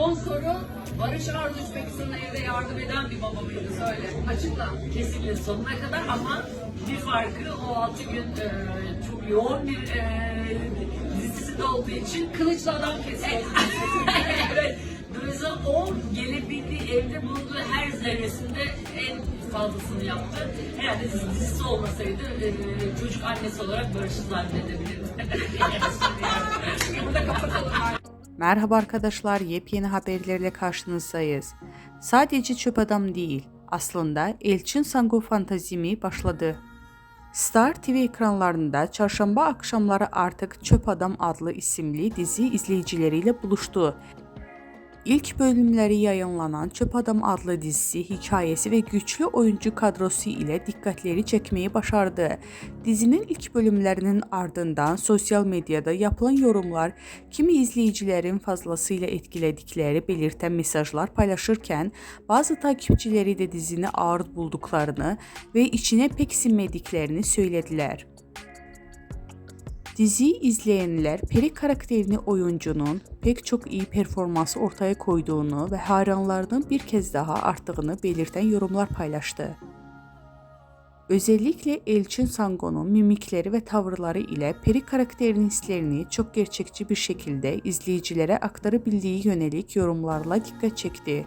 Son soru. Barış Arduç peki sana evde yardım eden bir baba mıydı? Söyle. Açıkla. Kesinlikle sonuna kadar ama bir farkı o altı gün e, çok yoğun bir e, dizisinde olduğu için kılıçla adam kesiyor. evet. Dolayısıyla o gelebildiği evde bulunduğu her zerresinde en fazlasını yaptı. Herhalde dizi- dizisi olmasaydı e, çocuk annesi olarak Barış'ı zannedebilirdi. Merhaba arkadaşlar, yepyeni haberlerle karşınızdayız. Sadece çöp adam değil, aslında Elçin Sango fantazimi başladı. Star TV ekranlarında çarşamba akşamları artık Çöp Adam adlı isimli dizi izleyicileriyle buluştu. İlk bölümleri yayınlanan Çöp Adam adlı dizisi hikayesi ve güçlü oyuncu kadrosu ile dikkatleri çekmeyi başardı. Dizinin ilk bölümlerinin ardından sosyal medyada yapılan yorumlar kimi izleyicilerin fazlasıyla etkiledikleri belirten mesajlar paylaşırken bazı takipçileri de dizini ağır bulduklarını ve içine pek sinmediklerini söylediler. Dizi izleyenler Peri karakterini oyuncunun pek çok iyi performansı ortaya koyduğunu ve hayranlarının bir kez daha arttığını belirten yorumlar paylaştı. Özellikle Elçin Sango'nun mimikleri ve tavırları ile Peri karakterinin hislerini çok gerçekçi bir şekilde izleyicilere aktarabildiği yönelik yorumlarla dikkat çekti.